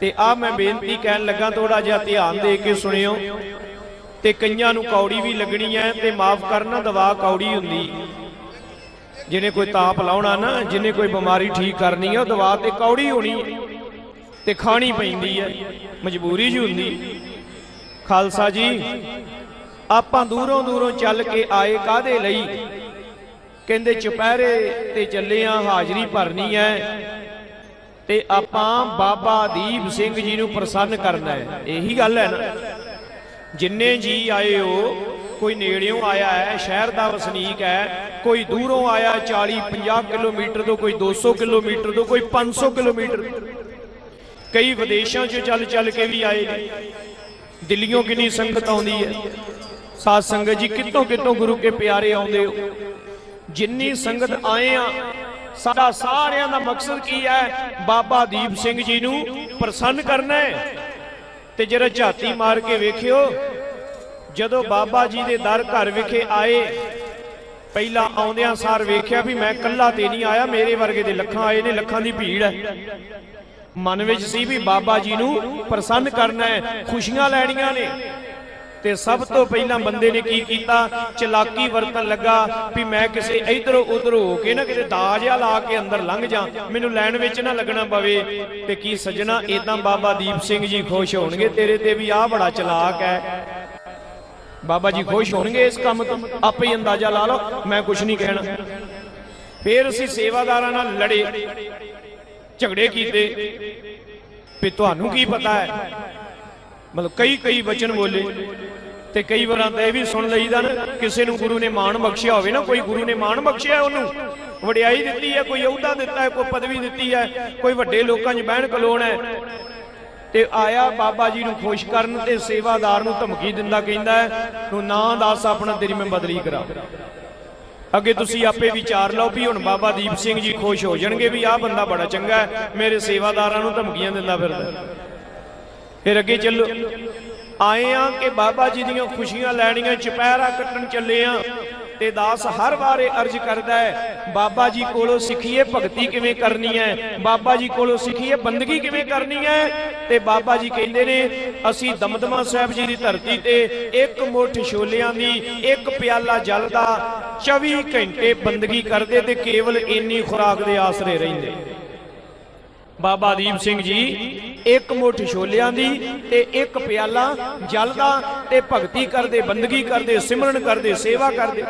ਤੇ ਆ ਮੈਂ ਬੇਨਤੀ ਕਹਿਣ ਲੱਗਾ ਥੋੜਾ ਜਿਹਾ ਧਿਆਨ ਦੇ ਕੇ ਸੁਣਿਓ। ਤੇ ਕਈਆਂ ਨੂੰ ਕੌੜੀ ਵੀ ਲੱਗਣੀ ਹੈ ਤੇ ਮਾਫ ਕਰਨਾ, ਦਵਾ ਕੌੜੀ ਹੁੰਦੀ। ਜਿਹਨੇ ਕੋਈ ਤਾਪ ਲਾਉਣਾ ਨਾ, ਜਿਹਨੇ ਕੋਈ ਬਿਮਾਰੀ ਠੀਕ ਕਰਨੀ ਹੈ ਉਹ ਦਵਾ ਤੇ ਕੌੜੀ ਹੋਣੀ ਤੇ ਖਾਣੀ ਪੈਂਦੀ ਹੈ ਮਜਬੂਰੀ ਜੀ ਹੁੰਦੀ। ਖਾਲਸਾ ਜੀ, ਆਪਾਂ ਦੂਰੋਂ ਦੂਰੋਂ ਚੱਲ ਕੇ ਆਏ ਕਾਦੇ ਲਈ? ਕਹਿੰਦੇ ਚੁਪਹਿਰੇ ਤੇ ਚੱਲੇ ਆ, ਹਾਜ਼ਰੀ ਭਰਨੀ ਹੈ ਤੇ ਆਪਾਂ ਬਾਬਾ ਦੀਪ ਸਿੰਘ ਜੀ ਨੂੰ ਪ੍ਰਸੰਨ ਕਰਨਾ ਹੈ। ਇਹੀ ਗੱਲ ਹੈ ਨਾ। ਜਿੰਨੇ ਜੀ ਆਏ ਹੋ, ਕੋਈ ਨੇੜਿਓਂ ਆਇਆ ਹੈ, ਸ਼ਹਿਰ ਦਾ ਵਸਨੀਕ ਹੈ, ਕੋਈ ਦੂਰੋਂ ਆਇਆ 40 50 ਕਿਲੋਮੀਟਰ ਤੋਂ, ਕੋਈ 200 ਕਿਲੋਮੀਟਰ ਤੋਂ, ਕੋਈ 500 ਕਿਲੋਮੀਟਰ। ਕਈ ਵਿਦੇਸ਼ਾਂ 'ਚ ਚੱਲ ਚੱਲ ਕੇ ਵੀ ਆਏ ਨੇ। ਦਿੱਲੀੋਂ ਕਿੰਨੀ ਸੰਗਤ ਆਉਂਦੀ ਹੈ। ਸਾਧ ਸੰਗਤ ਜੀ ਕਿੱਥੋਂ ਕਿੱਥੋਂ ਗੁਰੂ ਕੇ ਪਿਆਰੇ ਆਉਂਦੇ ਹੋ। ਜਿੰਨੀ ਸੰਗਤ ਆਏ ਆ ਸਾਡਾ ਸਾਰਿਆਂ ਦਾ ਮਕਸਦ ਕੀ ਹੈ? ਬਾਬਾ ਦੀਪ ਸਿੰਘ ਜੀ ਨੂੰ ਪ੍ਰਸੰਨ ਕਰਨਾ ਹੈ। ਤੇ ਜਰਾ ਝਾਤੀ ਮਾਰ ਕੇ ਵੇਖਿਓ, ਜਦੋਂ ਬਾਬਾ ਜੀ ਦੇ ਦਰ ਘਰ ਵਿਖੇ ਆਏ, ਪਹਿਲਾਂ ਆਉਂਦਿਆਂ ਸਾਰ ਵੇਖਿਆ ਵੀ ਮੈਂ ਇਕੱਲਾ ਤੇ ਨਹੀਂ ਆਇਆ, ਮੇਰੇ ਵਰਗੇ ਦੇ ਲੱਖਾਂ ਆਏ ਨੇ, ਲੱਖਾਂ ਦੀ ਭੀੜ ਹੈ। ਮਨ ਵਿੱਚ ਸੀ ਵੀ ਬਾਬਾ ਜੀ ਨੂੰ ਪ੍ਰਸੰਨ ਕਰਨਾ ਹੈ, ਖੁਸ਼ੀਆਂ ਲੈਣੀਆਂ ਨੇ। ਤੇ ਸਭ ਤੋਂ ਪਹਿਲਾਂ ਬੰਦੇ ਨੇ ਕੀ ਕੀਤਾ? ਚਲਾਕੀ ਵਰਤਣ ਲੱਗਾ ਵੀ ਮੈਂ ਕਿਸੇ ਇਧਰੋਂ ਉਧਰੋਂ ਹੋ ਕੇ ਨਾ ਕਿਤੇ ਦਾਜਿਆ ਲਾ ਕੇ ਅੰਦਰ ਲੰਘ ਜਾ। ਮੈਨੂੰ ਲੈਣ ਵਿੱਚ ਨਾ ਲੱਗਣਾ ਪਵੇ। ਤੇ ਕੀ ਸੱਜਣਾ ਇਦਾਂ ਬਾਬਾ ਦੀਪ ਸਿੰਘ ਜੀ ਖੁਸ਼ ਹੋਣਗੇ? ਤੇਰੇ ਤੇ ਵੀ ਆਹ ਬੜਾ ਚਲਾਕ ਹੈ। ਬਾਬਾ ਜੀ ਖੁਸ਼ ਹੋਣਗੇ ਇਸ ਕੰਮ ਤੋਂ? ਆਪੇ ਹੀ ਅੰਦਾਜ਼ਾ ਲਾ ਲਓ। ਮੈਂ ਕੁਝ ਨਹੀਂ ਕਹਿਣਾ। ਫਿਰ ਅਸੀਂ ਸੇਵਾਦਾਰਾਂ ਨਾਲ ਲੜੇ। ਝਗੜੇ ਕੀਤੇ। ਵੀ ਤੁਹਾਨੂੰ ਕੀ ਪਤਾ ਹੈ? ਮਤਲਬ ਕਈ ਕਈ ਵਚਨ ਬੋਲੇ। ਤੇ ਕਈ ਵਾਰਾਂ ਤਾਂ ਇਹ ਵੀ ਸੁਣ ਲਈਦਾ ਨਾ, ਕਿਸੇ ਨੂੰ ਗੁਰੂ ਨੇ ਮਾਣ ਬਖਸ਼ਿਆ ਹੋਵੇ ਨਾ, ਕੋਈ ਗੁਰੂ ਨੇ ਮਾਣ ਬਖਸ਼ਿਆ ਉਹਨੂੰ। ਵਡਿਆਈ ਦਿੱਤੀ ਹੈ, ਕੋਈ ਅਹੁਦਾ ਦਿੱਤਾ ਹੈ, ਕੋਈ ਪਦਵੀ ਦਿੱਤੀ ਹੈ, ਕੋਈ ਵੱਡੇ ਲੋਕਾਂ 'ਚ ਬਹਿਣ ਕਲੋਣ ਹੈ। ਤੇ ਆਇਆ ਬਾਬਾ ਜੀ ਨੂੰ ਖੁਸ਼ ਕਰਨ ਤੇ ਸੇਵਾਦਾਰ ਨੂੰ ਧਮਕੀ ਦਿੰਦਾ ਕਹਿੰਦਾ ਤੂੰ ਨਾਂ ਦੱਸ, ਆਪਣਾ ਤੇਰੀ ਮੈਂ ਬਦਲੀ ਕਰਾ। ਅੱਗੇ ਤੁਸੀਂ ਆਪੇ ਵਿਚਾਰ ਲਓ ਵੀ ਹੁਣ ਬਾਬਾ ਦੀਪ ਸਿੰਘ ਜੀ ਖੁਸ਼ ਹੋ ਜਾਣਗੇ ਵੀ ਆਹ ਬੰਦਾ ਬੜਾ ਚੰਗਾ ਹੈ, ਮੇਰੇ ਸੇਵਾਦਾਰਾਂ ਨੂੰ ਧਮਕੀਆਂ ਦਿੰਦਾ ਫਿਰਦਾ ਫਿਰ ਅੱਗੇ ਚੱਲੋ। ਆਏ ਆ ਕਿ ਬਾਬਾ ਜੀ ਦੀਆਂ ਖੁਸ਼ੀਆਂ ਲੈਣੀਆਂ ਚੁਪਹਿਰਾ ਕੱਟਣ ਚੱਲੇ ਆ ਤੇ ਦਾਸ ਹਰ ਵਾਰੇ ਅਰਜ਼ ਕਰਦਾ ਹੈ, ਬਾਬਾ ਜੀ ਕੋਲੋਂ ਸਿੱਖੀਏ ਭਗਤੀ ਕਿਵੇਂ ਕਰਨੀ ਹੈ? ਬਾਬਾ ਜੀ ਕੋਲੋਂ ਸਿੱਖੀਏ ਬੰਦਗੀ ਕਿਵੇਂ ਕਰਨੀ ਹੈ? ਤੇ ਬਾਬਾ ਜੀ ਕਹਿੰਦੇ ਨੇ, ਅਸੀਂ ਦਮਦਮਾ ਸਾਹਿਬ ਜੀ ਦੀ ਧਰਤੀ ਤੇ ਇੱਕ ਮੁੱਠ ਛੋਲਿਆਂ ਦੀ, ਇੱਕ ਪਿਆਲਾ ਜਲ ਦਾ 24 ਘੰਟੇ ਬੰਦਗੀ ਕਰਦੇ ਤੇ ਕੇਵਲ ਇੰਨੀ ਖੁਰਾਕ ਦੇ ਆਸਰੇ ਰਹਿੰਦੇ। ਬਾਬਾ ਦੀਪ ਸਿੰਘ ਜੀ ਇੱਕ ਮੁੱਠ ਛੋਲਿਆਂ ਦੀ ਤੇ ਇੱਕ ਪਿਆਲਾ ਜਲ ਦਾ ਤੇ ਭਗਤੀ ਕਰਦੇ, ਬੰਦਗੀ ਕਰਦੇ, ਸਿਮਰਨ ਕਰਦੇ, ਸੇਵਾ ਕਰਦੇ।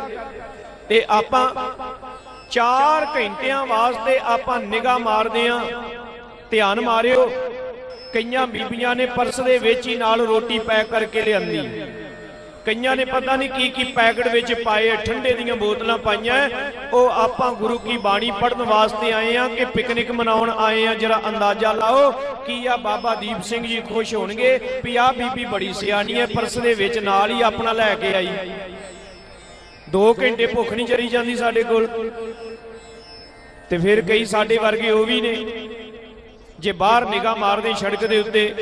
ਤੇ ਆਪਾਂ 4 ਘੰਟਿਆਂ ਵਾਸਤੇ ਆਪਾਂ ਨਿਗਾਹ ਮਾਰਦੇ ਆਂ। ਧਿਆਨ ਮਾਰਿਓ, ਕਈਆਂ ਬੀਬੀਆਂ ਨੇ ਪਰਸ ਦੇ ਵਿੱਚ ਹੀ ਨਾਲ ਰੋਟੀ ਪੈਕ ਕਰਕੇ ਲਿਆਂਦੀ। ਕਈਆਂ ਨੇ ਪਤਾ ਨਹੀਂ ਕੀ ਕੀ ਪੈਕਟ ਵਿੱਚ ਪਾਏ, ਠੰਡੇ ਦੀਆਂ ਬੋਤਲਾਂ ਪਾਈਆਂ। ਉਹ ਆਪਾਂ ਗੁਰੂ ਕੀ ਬਾਣੀ ਪੜਨ ਵਾਸਤੇ ਆਏ ਆ ਕਿ ਪਿਕਨਿਕ ਮਨਾਉਣ ਆਏ ਆ ਜਰਾ ਅੰਦਾਜ਼ਾ ਲਾਓ ਕੀ ਆ ਬਾਬਾ ਦੀਪ ਸਿੰਘ ਜੀ ਖੁਸ਼ ਹੋਣਗੇ? ਵੀ ਆ ਬੀਬੀ ਬੜੀ ਸਿਆਣੀ ਹੈ, ਪਰਸ ਦੇ ਵਿੱਚ ਨਾਲ ਹੀ ਆਪਣਾ ਲੈ ਕੇ ਆਈ। 2 ਘੰਟੇ ਭੁੱਖ ਨਹੀਂ ਚਰੀ ਜਾਂਦੀ ਸਾਡੇ ਕੋਲ। ਤੇ ਫਿਰ ਕਈ ਸਾਡੇ ਵਰਗੇ ਉਹ ਵੀ ਨੇ। ਜੇ ਬਾਹਰ ਨਿਗਾਹ ਮਾਰਦੇ ਸੜਕ ਦੇ ਉੱਤੇ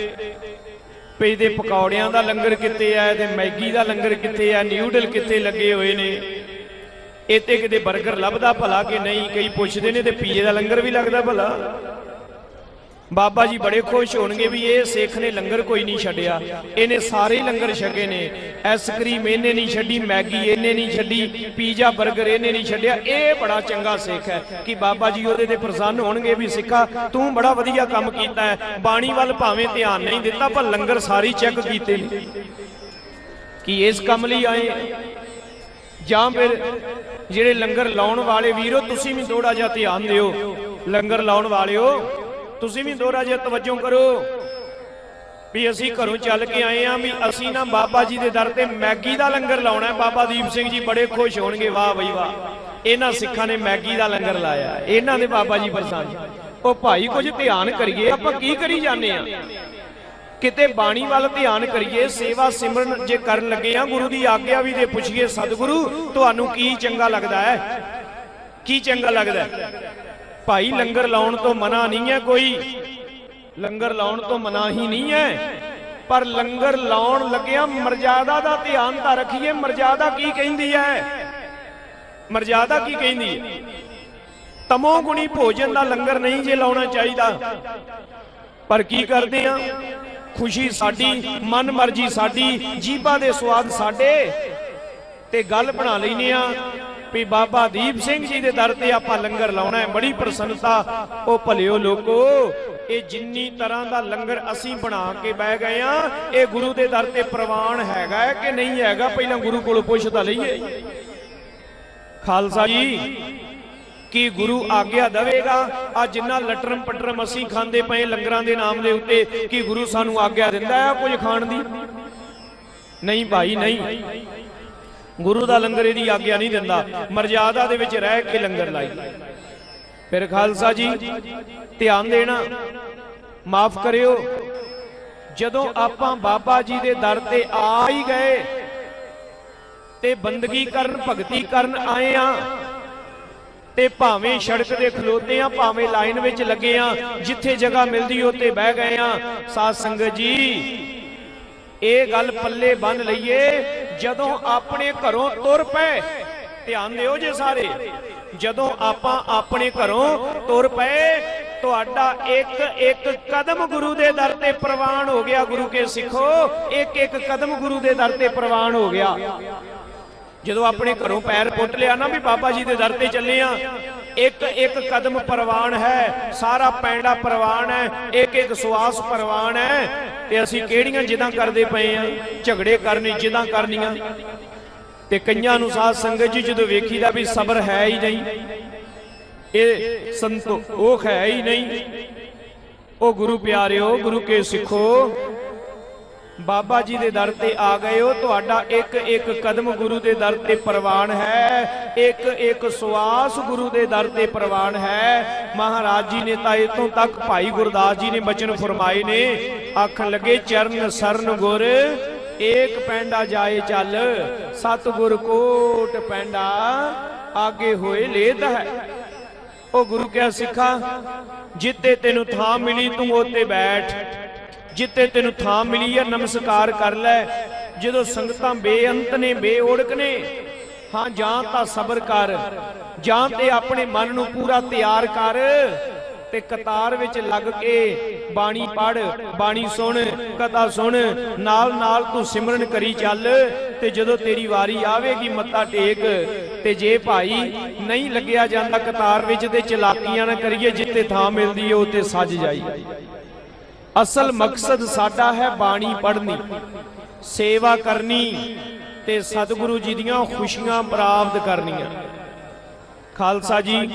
ਪਈ ਦੇ ਪਕੌੜਿਆਂ ਦਾ ਲੰਗਰ ਕਿੱਥੇ ਆ, ਤੇ ਮੈਗੀ ਦਾ ਲੰਗਰ ਕਿੱਥੇ ਆ, ਨਿਊਡਲ ਕਿੱਥੇ ਲੱਗੇ ਹੋਏ ਨੇ। ਇੱਥੇ ਕਿਤੇ 버ਗਰ ਲੱਭਦਾ ਭਲਾ ਕਿ ਨਹੀਂ, ਕਈ ਪੁੱਛਦੇ ਨੇ ਤੇ ਪੀਜ਼ੇ ਦਾ ਲੰਗਰ ਵੀ ਲੱਗਦਾ ਭਲਾ। ਬਾਬਾ ਜੀ ਬੜੇ ਖੁਸ਼ ਹੋਣਗੇ ਵੀ ਇਹ ਸਿੱਖ ਨੇ ਲੰਗਰ ਕੋਈ ਨਹੀਂ ਛੱਡਿਆ। ਇਹਨੇ ਸਾਰੇ ਲੰਗਰ ਛਕੇ ਨੇ। ਆਈਸਕ੍ਰੀਮ ਇਹਨੇ ਨਹੀਂ ਛੱਡੀ, ਮੈਗੀ ਇਹਨੇ ਨਹੀਂ ਛੱਡੀ ਪੀਜ਼ਾ 버ਗਰ ਇਹਨੇ ਨਹੀਂ ਛੱਡਿਆ। ਇਹ ਬੜਾ ਚੰਗਾ ਸਿੱਖ ਹੈ ਕਿ ਬਾਬਾ ਜੀ ਉਹਦੇ ਤੇ ਪ੍ਰਸੰਨ ਹੋਣਗੇ ਵੀ ਸਿੱਖਾ, ਤੂੰ ਬੜਾ ਵਧੀਆ ਕੰਮ ਕੀਤਾ ਹੈ। ਬਾਣੀ ਵੱਲ ਭਾਵੇਂ ਧਿਆਨ ਨਹੀਂ ਦਿੱਤਾ, ਪਰ ਲੰਗਰ ਸਾਰੀ ਚੈੱਕ ਕੀਤੇ ਨੇ। ਕਿ ਇਸ ਕੰਮ ਲਈ ਆਏ ਜਾਂ ਫਿਰ ਜਿਹੜੇ ਲੰਗਰ ਲਾਉਣ ਵਾਲੇ ਵੀਰੋ, ਤੁਸੀਂ ਵੀ ਥੋੜਾ ਜਿਹਾ ਧਿਆਨ ਦਿਓ। ਲੰਗਰ ਲਾਉਣ ਵਾਲਿਓ ਤੁਸੀਂ ਵੀ ਥੋੜਾ ਜਿਹਾ ਤਵੱਜੋ ਕਰੋ ਵੀ ਅਸੀਂ ਘਰੋਂ ਚੱਲ ਕੇ ਆਏ ਆਂ ਵੀ ਅਸੀਂ ਨਾ ਬਾਬਾ ਜੀ ਦੇ ਦਰ ਤੇ ਮੈਗੀ ਦਾ ਲੰਗਰ ਲਾਉਣਾ ਹੈ। ਬਾਬਾ ਦੀਪ ਸਿੰਘ ਜੀ ਬੜੇ ਖੁਸ਼ ਹੋਣਗੇ, ਵਾਹ ਬਈ ਵਾਹ। ਇਹਨਾਂ ਸਿੱਖਾਂ ਨੇ ਮੈਗੀ ਦਾ ਲੰਗਰ ਲਾਇਆ। ਇਹਨਾਂ ਦੇ ਬਾਬਾ ਜੀ ਪ੍ਰਸੰਨ ਉਹ ਭਾਈ ਕੁਝ ਧਿਆਨ ਕਰੀਏ, ਆਪਾਂ ਕੀ ਕਰੀ ਜਾਂਦੇ ਆ? ਕਿਤੇ ਬਾਣੀ ਵੱਲ ਧਿਆਨ ਕਰੀਏ, ਸੇਵਾ ਸਿਮਰਨ ਜੇ ਕਰਨ ਲੱਗੇ ਆ, ਗੁਰੂ ਦੀ ਆਗਿਆ ਵੀ ਦੇ ਪੁੱਛੀਏ, ਸਤਿਗੁਰੂ, ਤੁਹਾਨੂੰ ਕੀ ਚੰਗਾ ਲੱਗਦਾ ਹੈ? ਕੀ ਚੰਗਾ ਲੱਗਦਾ ਹੈ? ਭਾਈ ਲੰਗਰ ਲਾਉਣ ਤੋਂ ਮਨਾ ਨਹੀਂ ਹੈ ਕੋਈ। ਲੰਗਰ ਲਾਉਣ ਤੋਂ ਮਨਾ ਹੀ ਨਹੀਂ ਹੈ। ਪਰ ਲੰਗਰ ਲਾਉਣ ਲੱਗਿਆ ਮਰਜ਼ਾਦਾ ਦਾ ਧਿਆਨ ਤਾਂ ਰੱਖੀਏ। ਮਰਜ਼ਾਦਾ ਕੀ ਕਹਿੰਦੀ ਹੈ? ਮਰਜ਼ਾਦਾ ਕੀ ਕਹਿੰਦੀ ਹੈ? ਤਮੋ ਗੁਣੀ ਭੋਜਨ ਦਾ ਲੰਗਰ ਨਹੀਂ ਜੇ ਲਾਉਣਾ ਚਾਹੀਦਾ। ਪਰ ਕੀ ਕਰਦੇ ਆ? ਖੁਸ਼ੀ ਸਾਡੀ, ਮਨ ਮਰਜ਼ੀ ਸਾਡੀ ਜੀਬਾਂ ਦੇ ਸਵਾਦ ਸਾਡੇ। ਤੇ ਗੱਲ ਬਣਾ ਲੈਨੇ ਆ। ਵੀ ਬਾਬਾ ਦੀਪ ਸਿੰਘ ਜੀ ਦੇ ਦਰ ਤੇ ਆਪਾਂ ਲੰਗਰ ਲਾਉਣਾ ਹੈ। ਬੜੀ ਪ੍ਰਸੰਨਤਾ ਉਹ ਭਲਿਓ ਲੋਕੋ, ਇਹ ਜਿੰਨੀ ਤਰ੍ਹਾਂ ਦਾ ਲੰਗਰ ਅਸੀਂ ਬਣਾ ਕੇ ਬਹਿ ਗਏ ਆ ਇਹ ਗੁਰੂ ਦੇ ਦਰ ਤੇ ਪ੍ਰਵਾਨ ਹੈਗਾ ਕਿ ਨਹੀਂ ਹੈਗਾ? ਪਹਿਲਾਂ ਗੁਰੂ ਕੋਲ ਪੁੱਛ ਤਾਂ ਲਈਏ। ਖਾਲਸਾ ਜੀ, ਕੀ ਗੁਰੂ ਆਗਿਆ ਦੇਵੇਗਾ? ਆ ਜਿੰਨਾ ਲਟਰਮ ਪਟਰਮ ਅਸੀਂ ਖਾਂਦੇ ਪਏ ਲੰਗਰਾਂ ਦੇ ਨਾਮ ਦੇ ਉੱਤੇ, ਕੀ ਗੁਰੂ ਸਾਨੂੰ ਆਗਿਆ ਦਿੰਦਾ ਹੈ ਕੁਝ ਖਾਣ ਦੀ? ਨਹੀਂ ਭਾਈ, ਨਹੀਂ। ਗੁਰੂ ਦਾ ਲੰਗਰ ਇਹਦੀ ਆਗਿਆ ਨਹੀਂ ਦਿੰਦਾ। ਮਰਜ਼ਾਦਾ ਦੇ ਵਿੱਚ ਰਹਿ ਕੇ ਲੰਗਰ ਲਾਈ। ਫਿਰ ਖਾਲਸਾ ਜੀ, ਧਿਆਨ ਦੇਣਾ, ਮਾਫ ਕਰਿਓ। ਜਦੋਂ ਆਪਾਂ ਬਾਬਾ ਜੀ ਦੇ ਦਰ ਤੇ ਆ ਹੀ ਗਏ ਤੇ ਬੰਦਗੀ ਕਰਨ, ਭਗਤੀ ਕਰਨ ਆਏ ਆ, ਤੇ ਭਾਵੇਂ ਸੜਕ ਦੇ ਖਲੋਤੇ ਆ, ਭਾਵੇਂ ਲਾਈਨ ਵਿੱਚ ਲੱਗੇ ਆ, ਜਿੱਥੇ ਜਗ੍ਹਾ ਮਿਲਦੀ ਉੱਤੇ ਬਹਿ ਗਏ ਆ, ਸਾਧ ਸੰਗਤ ਜੀ, ਇਹ ਗੱਲ ਪੱਲੇ ਬੰਨ ਲਈਏ। ਜਦੋਂ ਆਪਣੇ ਘਰੋਂ ਤੁਰ ਪਏ, ਧਿਆਨ ਦਿਓ ਜੇ ਸਾਰੇ, ਜਦੋਂ ਆਪਾਂ ਆਪਣੇ ਘਰੋਂ ਤੁਰ ਪਏ, ਤੁਹਾਡਾ ਇੱਕ ਇੱਕ ਕਦਮ ਗੁਰੂ ਦੇ ਦਰ ਤੇ ਪ੍ਰਵਾਨ ਹੋ ਗਿਆ, ਗੁਰੂ ਕੇ ਸਿੱਖੋ, ਇੱਕ ਇੱਕ ਕਦਮ ਗੁਰੂ ਦੇ ਦਰ ਤੇ ਪ੍ਰਵਾਨ ਹੋ ਗਿਆ। ਜਦੋਂ ਆਪਣੇ ਘਰੋਂ ਪੈਰ ਪੁੱਟ ਲਿਆ ਨਾ ਵੀ ਬਾਬਾ ਜੀ ਦੇ ਦਰ ਤੇ ਚੱਲੇ ਆ ਇੱਕ ਇੱਕ ਕਦਮ ਪ੍ਰਵਾਨ ਹੈ, ਸਾਰਾ ਪੈਂਡਾ ਪ੍ਰਵਾਨ ਹੈ, ਇੱਕ ਇੱਕ ਸਵਾਸ ਪ੍ਰਵਾਨ ਹੈ। ਤੇ ਅਸੀਂ ਕਿਹੜੀਆਂ ਜਿੱਦਾਂ ਕਰਦੇ ਪਏ ਆ ਝਗੜੇ ਕਰਨੇ, ਜਿੱਦਾਂ ਕਰਨੀਆਂ। ਤੇ ਕਈਆਂ ਨੂੰ ਸਾਧ ਸੰਗਤ ਜੀ ਜਦੋਂ ਵੇਖੀਦਾ ਵੀ ਸਬਰ ਹੈ ਹੀ ਨਹੀਂ, ਇਹ ਸੰਤੋਖ ਹੈ ਹੀ ਨਹੀਂ। ਉਹ ਗੁਰੂ ਪਿਆਰਿਓ, ਗੁਰੂ ਕੇ ਸਿੱਖੋ। ਬਾਬਾ ਜੀ ਦੇ ਦਰ ਤੇ ਆ ਗਏ ਹੋ, ਤੁਹਾਡਾ ਇੱਕ ਇੱਕ ਕਦਮ ਗੁਰੂ ਦੇ ਦਰ ਤੇ ਪ੍ਰਵਾਨ ਹੈ, ਇੱਕ ਇੱਕ ਸਵਾਸ ਗੁਰੂ ਦੇ ਦਰ ਤੇ ਪ੍ਰਵਾਨ ਹੈ। ਮਹਾਰਾਜ ਜੀ ਨੇ ਤਾਂ ਇਤੋਂ ਤੱਕ, ਭਾਈ ਗੁਰਦਾਸ ਜੀ ਨੇ ਬਚਨ ਫਰਮਾਏ ਨੇ ਆਖਣ ਲੱਗੇ ਚਰਨ ਸਰਨ ਗੁਰ, ਏਕ ਪੈਂਡਾ ਜਾਏ ਚੱਲ, ਸਤਿਗੁਰ ਕੋਟ ਪੈਂਡਾ ਆਗੇ ਹੋਏ ਲੇਤ ਹੈ। ਉਹ ਗੁਰੂ ਕਿਆ ਸਿੱਖਾ, ਜਿੱਤੇ ਤੈਨੂੰ ਥਾਂ ਮਿਲੀ, ਤੂੰ ਉੱਤੇ ਬੈਠ। ਜਿੱਤੇ ਤੈਨੂੰ ਥਾਂ ਮਿਲੀ ਹੈ ਨਮਸਕਾਰ ਕਰ ਲੈ। ਜਦੋਂ ਸੰਗਤਾਂ ਬੇਅੰਤ ਨੇ, ਬੇਓੜਕ ਨੇ, ਹਾਂ, ਜਾਂ ਤਾਂ ਸਬਰ ਕਰ, ਜਾਂ ਤੇ ਆਪਣੇ ਮਨ ਨੂੰ ਪੂਰਾ ਤਿਆਰ ਕਰ ਤੇ ਕਤਾਰ ਵਿੱਚ ਲੱਗ ਕੇ ਬਾਣੀ ਪੜ ਬਾਣੀ ਸੁਣ, ਕਥਾ ਸੁਣ ਨਾਲ ਨਾਲ ਤੂੰ ਸਿਮਰਨ ਕਰੀ ਚੱਲ ਤੇ ਜਦੋਂ ਤੇਰੀ ਵਾਰੀ ਆਵੇਗੀ ਮੱਤਾ ਟੇਕ ਤੇ ਜੇ ਭਾਈ ਨਹੀਂ ਲੱਗਿਆ ਜਾਂਦਾ ਕਤਾਰ ਵਿੱਚ ਤੇ ਚਲਾਕੀਆਂ ਨਾ ਕਰੀਏ ਜਿੱਤੇ ਥਾਂ ਮਿਲਦੀ ਏ ਉੱਤੇ ਸੱਜ ਜਾਈ। ਅਸਲ ਮਕਸਦ ਸਾਡਾ ਹੈ ਬਾਣੀ ਪੜ੍ਹਨੀ, ਸੇਵਾ ਕਰਨੀ ਤੇ ਸਤਿਗੁਰੂ ਜੀ ਦੀਆਂ ਖੁਸ਼ੀਆਂ ਪ੍ਰਾਪਤ ਕਰਨੀਆਂ। ਖਾਲਸਾ ਜੀ,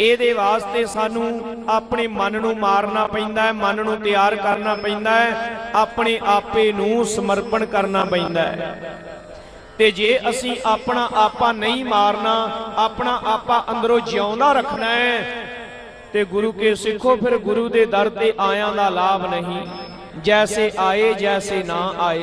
ਇਹਦੇ ਵਾਸਤੇ ਸਾਨੂੰ ਆਪਣੇ ਮਨ ਨੂੰ ਮਾਰਨਾ ਪੈਂਦਾ ਹੈ, ਮਨ ਨੂੰ ਤਿਆਰ ਕਰਨਾ ਪੈਂਦਾ ਹੈ, ਆਪਣੇ ਆਪੇ ਨੂੰ ਸਮਰਪਣ ਕਰਨਾ ਪੈਂਦਾ ਹੈ। ਤੇ ਜੇ ਅਸੀਂ ਆਪਣਾ ਆਪਾ ਨਹੀਂ ਮਾਰਨਾ, ਆਪਣਾ ਆਪਾ ਅੰਦਰੋਂ ਜਿਉਂਦਾ ਰੱਖਣਾ ਹੈ ਤੇ ਗੁਰੂ ਕੇ ਸਿੱਖੋ, ਫਿਰ ਗੁਰੂ ਦੇ ਦਰ ਤੇ ਆਇਆਂ ਦਾ ਲਾਭ ਨਹੀਂ। ਜੈਸੇ ਆਏ, ਜੈਸੇ ਨਾ ਆਏ।